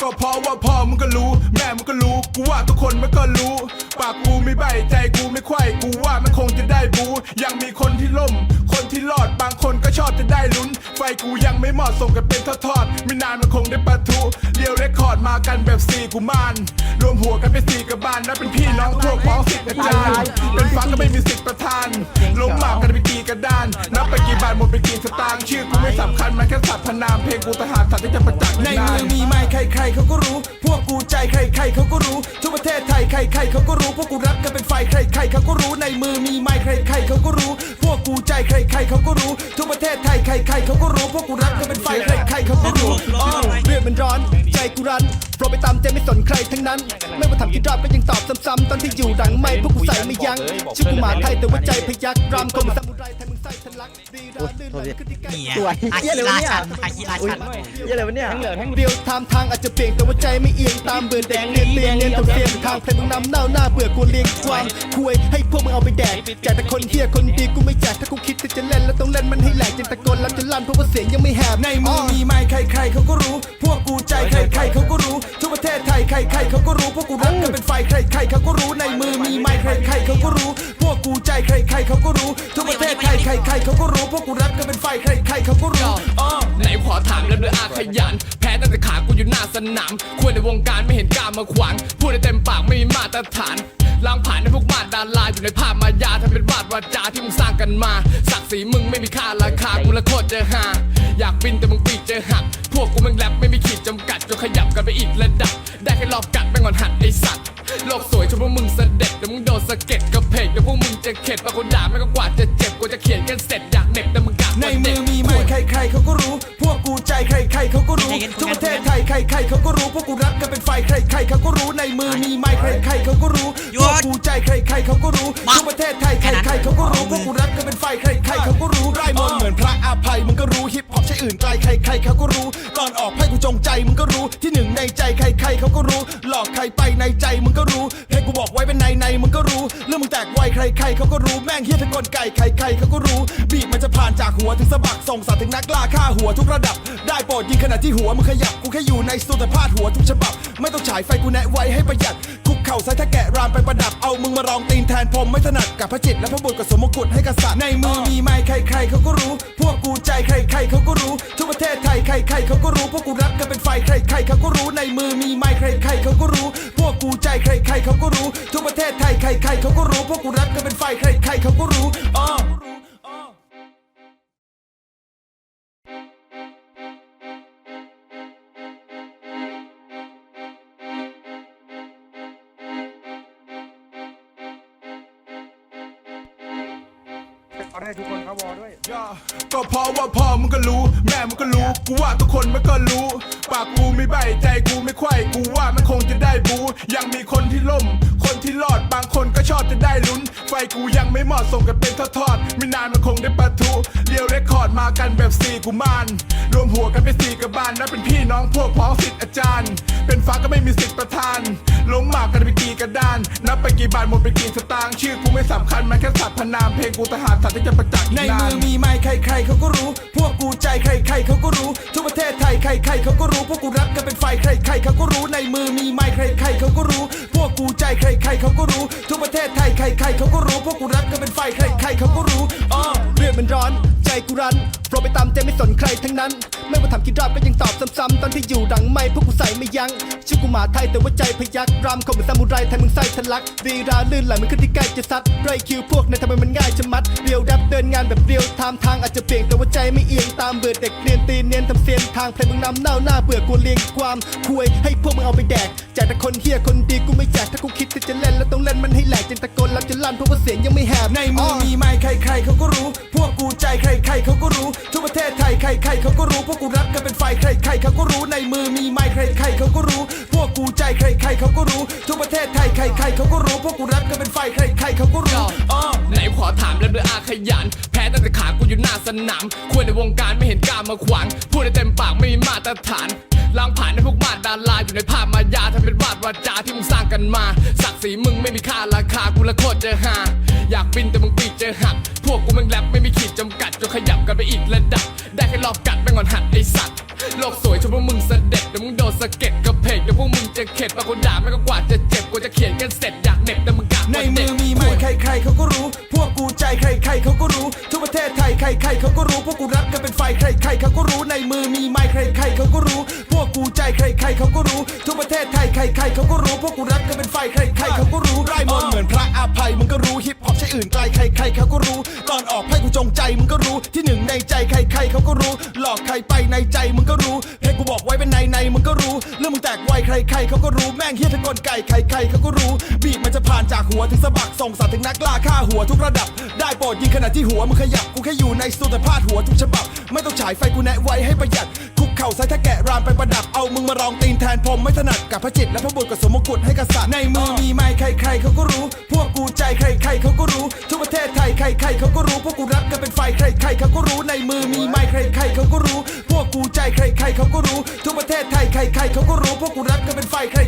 ก็เพราะว่าพ่อมึงก็รู้ แม่มึงก็รู้ กูว่าทุกคนมันก็รู้ ปากกูไม่ใบใจกูไม่ไขว้กูว่ามันคงจะได้บู ยังมีคนที่ล่ม คนที่รอดบางคนก็ชอบจะได้ลุ้น ไฟกูยังไม่หมาะส่งกันเป็นทอดๆไม่นานมันคงได้ปะทุเรียวเรคคอร์ดมากันแบบสี่กุมารรวมหัวกันเป็นสี่กระบาลนับเป็นพี่น้องพวกพ้องสิทธิ์อาจารย์เป็นฟังก็ไม่มีสิทธิ์ประทานลงหมากกันไปกี่กระดาน นับไปกี่บาทหมดไปกี่สตางค์ชื่อ กูไม่สำคัญมันแค่สัพพนามเพลงกูทหารสัตว์ที่จะประจักษ์ในมือมีไม้ใครๆเขาก็รู้ พวกกูใจใครๆเขาก็รู้ทั่วประเทศไทยใครๆเขาก็รู้ พวกกูรักกันเป็นไฟใครๆเขาก็รู้ในมือมีไม้ใครๆเขาก็รู้ พวกกูใจใครๆเขาก็รู้ทั่วประเทศไทยใครๆเขาก็รู้ พวกกูรักกันเป็นไฟใครๆเขาก็รู้อ้อเลือดมันร้อน ใจกูรันโป รไปตามใจไม่สนใครทั้งนั้น ไม่ว่าทำกี่รอบก็ยังตอบซ้ำๆตอนที่อยู่หลังไม่พวกกูใส่ไม่ยั้งชื่อกูหมาไทยแต่ว่าใจพยักรำคมซามูไรไทยมึงไส้ทะลักดีร้านลื่นไหลขึ้นที่ใกล้นี่สวยอาเหี้คิยอะไรวะราเนี่ยชันอาคิราอุ้ยชันเหี้ยอะไรวะเนี่ยเดียวทำทางอาจจะเปลี่ยนแต่ว่าใจไม่เอียงตามเบื่อเด็กเรียนเรียนเรียนต้องเรียนทางเพลงมึงนำเน่าหน้าเบื่อกูเลี้ยงความคุยให้พวกมึงเอาไปแดกแจกแต่คนเฮียคนดีกูไม่แจกถ้ากูคิดจะเล่นแล้วต้องเล่นมันให้แหลกจนตะโกนแล้วจะลั่นเพราะว่าเสียงยังไม่แหบในมือมีไม้ใครๆเขาก็รู้ พวกกูใจใครๆเขาก็รู้ ทั่วประเทศไทยใครๆเขาก็รู้พวกกูรักกันเป็นไฟใครๆเขาก็รู้ในมือมีไม้ใครๆเขาก็รู้ พวกกูใจใครๆเขาก็รู้ทั่วประเทศไทยใครๆเขาก็รู้พวกกูรักกันเป็นไฟใครๆเขาก็รู้อ้อไหนขอถามแล้วด้วยอาขยัน แพ้ตั้งแต่ขากูอยู่หน้าสนามควรในวงการไม่เห็นกล้ามาขวางพูดได้เต็มปากไม่มีมาตรฐานล้างผ่านในพวกมาดาราอยู่ในภาพมายาทำเป็นวาดวาจาที่มึงสร้างกันมาศักดิ์ศรีมึงไม่มีค่าราคากูละโคตรจะหาอยากบินแต่มึงปีกจะหัก พวกกูมึงแรปไม่มีขีดจำกัดจน ขยับกันไปอีกระดับ ได้แค่รอบกัดแม่งก่อนหัดไอสัตว์ โลกสวยจนพวกมึงเสด็จเดี๋ยวมึงโดนสะเก็ดกระเพกเดี๋ยวพวกมึงจะเข็ดบางคนด่าไม่งก็กว่าจะเจ็บกูจะเขียนกันเสร็จอยากเหน็บแต่มึงกลับในมือมีไม้ใครๆเขาก็รู้ พวกกูใจใครๆเขาก็รู้ทั่วประเทศไทยใครๆเขาก็รู้พวกกูรักกันเป็นไฟใครๆเขาก็รู้ในมือมีไม้ใครๆเขาก็รู้พวกกูใจใครๆเขาก็รู้ทั่วประเทศไทยใครๆเขาก็รู้พวกกูรักกันเป็นไฟใครๆเขาก็รู้ อื่นไกลใครๆเขาก็รู้ก่อนออกไพ่กูจงใจมึงก็รู้ที่หนึ่งในใจใครๆเขาก็รู้ หลอกใครไปในใจมึงก็รู้ให้กูบอกไว้เป็นในในมึงก็รู้เรื่องมึงแตกไวใครๆเขาก็รู้แม่งเฮี้ยทั้งกลไก่ใครเขาก็รู้ บีบมันจะผ่านจากหัวถึงสะบักส่งสารถึงนักล่าฆ่าหัวทุกระดับ ได้โปรดยิงขณะที่หัวมึงขยับกูแค่อยู่ในสตูแต่พาดหัวทุกฉบับ ไม่ต้องฉายไฟกูแนะไว้ให้ประหยัด เข่าซ้ายถ้าแกะรามไปประดับเอามึงมารองตีนแทนผมไม่ถนัดกับพระจิตและพระบุตรกับสมกุฎให้กษัตริย์ในมือมีไม้ใครๆเขาก็รู้ พวกกูใจใครๆเขาก็รู้ทั่วประเทศไทยใครๆเขาก็รู้พวกกูรักกันเป็นไฟใครๆเขาก็รู้ในมือมีไม้ใครๆเขาก็รู้ พวกกูใจใครๆเขาก็รู้ทั่วประเทศไทยใครๆเขาก็รู้พวกกูรักกันเป็นไฟใครๆเขาก็รู้อ้อ เอาได้ทุกคนเขาวอด้วย ก็เพราะว่าพ่อมึงก็รู้ แม่มึงก็รู้ กูว่าทุกคนมันก็รู้ ปากกูไม่ใบใจกูไม่ไขว้กูว่ามันคงจะได้บู ยังมีคนที่ล่ม คนที่รอดบางคนก็ชอบจะได้ลุ้น ไฟกูยังไม่เหมาะส่งกันเป็นทอดๆไม่นานมันคงได้ปะทุเรียวเรคคอร์ดมากันแบบสี่กุมารรวมหัวกันเป็นสี่กระบาลนับเป็นพี่น้องพวกพ้องสิทธิ์อาจารย์ เป็นฟ้าก็ไม่มีสิทธิ์ประทาน ลงหมากกันไปกี่กระดาน นับไปกี่บาทหมดไปกี่สตางค์ชื่อกูไม่สำคัญมันแค่สัพพนามเพลงกูทหารสัตว์ที่จะประจักษ์ในมือมีไม้ใครๆเขาก็รู้ พวกกูใจใครๆเขาก็รู้ทั่วประเทศไทยใครๆเขาก็รู้ พวกกูรักกันเป็นไฟใครๆเขาก็รู้ในมือมีไม้ใครๆเขาก็รู้ พวกกูใจใครๆเขาก็รู้ทั่วประเทศไทยใครๆเขาก็รู้ พวกกูรักกันเป็นไฟใครๆเขาก็รู้อ้อเลือดมันร้อน กูรันโปรไปตามใจไม่สนใครทั้งนั้น ไม่ว่าทำกี่รอบก็ยังตอบซ้ำๆตอนที่อยู่ดังไม่พวกกูใส่ไม่ยั้งชื่อกูหมาไทยแต่ว่าใจพยักรำคมเหมือนซามูไรแทนมึงไส้ทะลักดีราลื่นไหลเหมันขึ้นที่ใกล้จะซัดไรคิวพวกนั้นทำไมมันง่ายชะมัดเรียวแรปเดินงานแบบเรียวไทม์ทางอาจจะเปลี่ยนแต่ว่าใจไม่เอียงตามเบื่อเด็กเรียนตีน ทำเสียนทางเพลงมึงนำเน่าหน้าเบื่อกูเลียงความคุยให้พวกมึงเอาไปแดกแจกแต่คนเฮียคนดีกูไม่แจกถ้ากูคิดจะเล่นแล้วต้องเล่นมันให้แหลกจนตะโกนแล้วจะลั่นเพราะว่าเสียงยังไม่แหบในมือมีไม้ใครๆเขาก็รู้ พวกกูใจใครๆเขาก็รู้ทั่วประเทศไทยใครๆเขาก็รู้ พวกกูรักกันเป็นไฟใครๆเขาก็รู้ในมือมีไม้ใครๆเขาก็รู้ พวกกูใจใครๆเขาก็รู้ทั่วประเทศไทยใครๆเขาก็รู้ พวกกูรักกันเป็นไฟใครๆเขาก็รู้อ้อไหนขอถามแล้วด้วยอาขยัน สนามควรในวงการไม่เห็นกล้ามาขวาง พูดได้เต็มปากไม่มีมาตรฐานล้างผ่านในพวกมาดาราอยู่ในภาพมายาทำเป็นวาดวาจาที่มึงสร้างกันมา ศักดิ์ศรีมึงไม่มีค่าราคากูละโคตรจะหาอยากบินแต่มึงปีกจะหัก พวกกูมึงแรปไม่มีขีดจำกัดจนขยับกันไปอีกระดับ ได้แค่รอบกัดแม่งอนหัดไอสัตว์โลกสวยชมพวกมึงเสด็จแต่มึงโดนสะเก็ดกระเพกเดี๋ยวพวกมึงจะเข็ดบางคนด่าไม่ก็กว่าจะเจ็บกว่าจะเขียนกันเสร็จอยากเน็บแต่มึงกะในมือมีไม้ใครๆเขาก็รู้ พวกกูใจใครๆเขาก็รู้ รใครๆเขาก็รู้พวกกูรักกันเป็นไฟใครๆเขาก็รู้ในมือมีไม้ใครๆเขาก็รู้ พวกกูใจใครๆเขาก็รู้ทุกประเทศไทยใครๆเขาก็รู้พวกกูรักกันเป็นไฟใครๆเขาก็รู้ไร้มนเหมือนพระอาภัยมึงก็รู้ฮิปฮอปใช่อื่นไกลใครๆเขาก็รู้ตอนออกไพ่กูจงใจมึงก็รู้ที่หนึ่งในใจใครๆเขาก็รู้ หลอกใครไปในใจมึงก็รู้ รื่องมึงแตกไวใครๆเขาก็รู้แม่งเฮี้ยทั้งกลไก่ใครๆเขาก็รู้ บีบมันจะผ่านจากหัวถึงสะบักส่งสารถึงนักล่าฆ่าหัวทุกระดับ ได้โปรดยิงขณะที่หัวมึงขยับกูแค่อยู่ในสตูแต่พาดหัวทุกฉบับ ไม่ต้องฉายไฟกูแนะไว้ให้ประหยัดคุกเข่าซะถ้าแกะรามไปประดับเอามึงมารองตีนแทนผมไม่ถนัดกับพระจิตรและพระบุตรกับสมมกุฎให้กษัตริย์ในมือมีไม้ใครๆเขาก็รู้ พวกกูใจใครๆเขาก็รู้ทุกประเทศไทยใครๆเขาก็รู้พวกกูรักกันเป็นไฟใครๆเขาก็รู้ในมือมีไม้ใครๆเขาก็รู้ เขาก็รู้ทุกประเทศไทยใครๆเขาก็รู้พวกกูรักกันเป็นไฟใคร